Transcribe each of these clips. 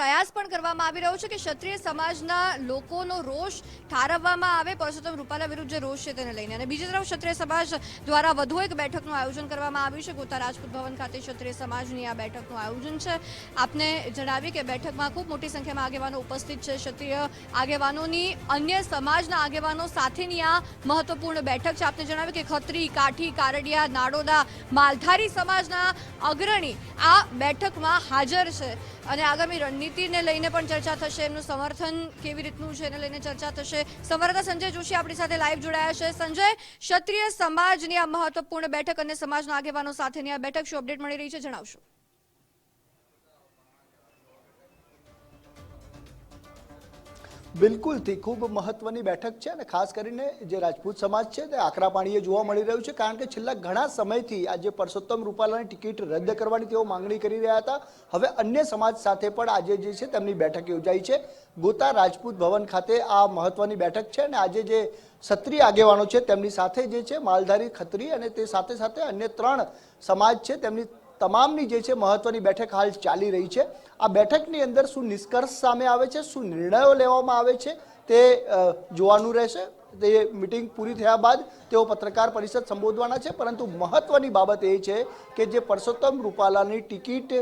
પ્રયાસ પણ કરવામાં આવી રહ્યો છે કે ક્ષત્રિય સમાજના લોકોનો રોષ ઠારવવામાં આવે. પરસોત્તમ રૂપાલા વિરુદ્ધ જે રોષ છે તેને લઈને. અને બીજી તરફ ક્ષત્રિય સમાજ દ્વારા વધુ એક બેઠકનું આયોજન કરવામાં આવ્યું છે. ગોતા રાજપૂત ભવન ખાતે ક્ષત્રિય સમાજની આ બેઠકનું આયોજન છે. આપને જણાવી કે બેઠકમાં ખૂબ મોટી સંખ્યામાં આગેવાનો ઉપસ્થિત છે. ક્ષત્રિય આગેવાનોની, અન્ય સમાજના આગેવાનો સાથેની આ મહત્વપૂર્ણ બેઠક છે. આપને જણાવ્યું કે ખત્રી, કાઠી, કારડિયા, નાડોદા, માલધારી સમાજના અગ્રણી આ બેઠકમાં હાજર છે. અને આગામી રણનીતિને લઈને પણ ચર્ચા થશે, એમનું સમર્થન કેવી રીતનું છે એને લઈને ચર્ચા થશે. સંવાદદાતા સંજય જોશી આપણી સાથે લાઈવ જોડાયા છે. સંજય, ક્ષત્રિય સમાજની આ મહત્વપૂર્ણ બેઠક અને સમાજના આગેવાનો સાથેની આ બેઠક શું અપડેટ મળી રહી છે, જણાવશો. બિલકુલથી ખૂબ મહત્વની બેઠક છે અને ખાસ કરીને જે રાજપૂત સમાજ છે તે આકરા પાણીએ જોવા મળી રહ્યું છે કારણ કે છેલ્લા ઘણા સમયથી આ જે પરસોત્તમ રૂપાલાની ટિકિટ રદ કરવાની તેઓ માંગણી કરી રહ્યા હતા. હવે અન્ય સમાજ સાથે પણ આજે જે છે તેમની બેઠક યોજાઈ છે. ગોતા રાજપૂત ભવન ખાતે આ મહત્વની બેઠક છે અને આજે જે ક્ષત્રિય આગેવાનો છે તેમની સાથે જે છે માલધારી ખત્રી અને તે સાથે સાથે અન્ય ત્રણ સમાજ છે તેમની તમામની જે છે મહત્વની બેઠક હાલ ચાલી રહી છે. આ બેઠકની અંદર શું નિષ્કર્ષ સામે આવે છે? શું નિર્ણયો લેવામાં આવે છે? તે જોવાનું રહેશે. તે મિટિંગ પૂરી થયા બાદ તેઓ પત્રકાર પરિષદ સંબોધવાના છે. પરંતુ મહત્વની બાબત એ છે કે જે પરસોત્તમ રૂપાલાની ટિકિટ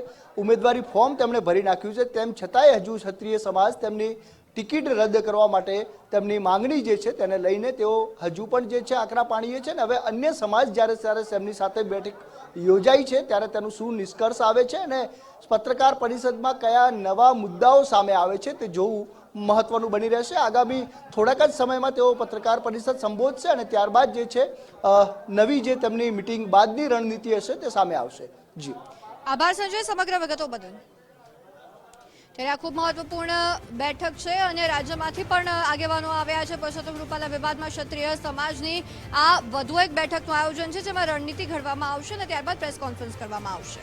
ઉમેદવારી ફોર્મ તેમણે ભરી નાખ્યું છે. તેમ છતાંય હજુ ક્ષત્રિય સમાજ તેમની ટિકિટ રદ કરવા માટે તેમની માંગણી જે છે તેને લઈને તેઓ હજુ પણ જે છે આકરા પાણીએ છે ને હવે અન્ય સમાજ જ્યારે ત્યારે તેમની સાથે બેઠક યોજાઈ છે ત્યારે તેનું શું નિષ્કર્ષ આવે છે અને પત્રકાર પરિષદમાં કયા નવા મુદ્દાઓ સામે આવે છે તે જોવું મહત્વનું બની રહેશે. આગામી થોડાક જ સમયમાં તેઓ પત્રકાર પરિષદ સંબોધશે અને ત્યારબાદ જે છે નવી જે તેમની મિટિંગ બાદની રણનીતિ હશે તે સામે આવશે. જી. આભાર સંજય, સમગ્ર વિગતો બદલ. ત્યારે આ ખૂબ મહત્વપૂર્ણ બેઠક છે અને રાજ્યમાંથી પણ આગેવાનો આવ્યા છે. પરસોત્તમ રૂપાલા વિવાદમાં ક્ષત્રિય સમાજની આ વધુ એક બેઠકનું આયોજન છે, જેમાં રણનીતિ ઘડવામાં આવશે અને ત્યારબાદ પ્રેસ કોન્ફરન્સ કરવામાં આવશે.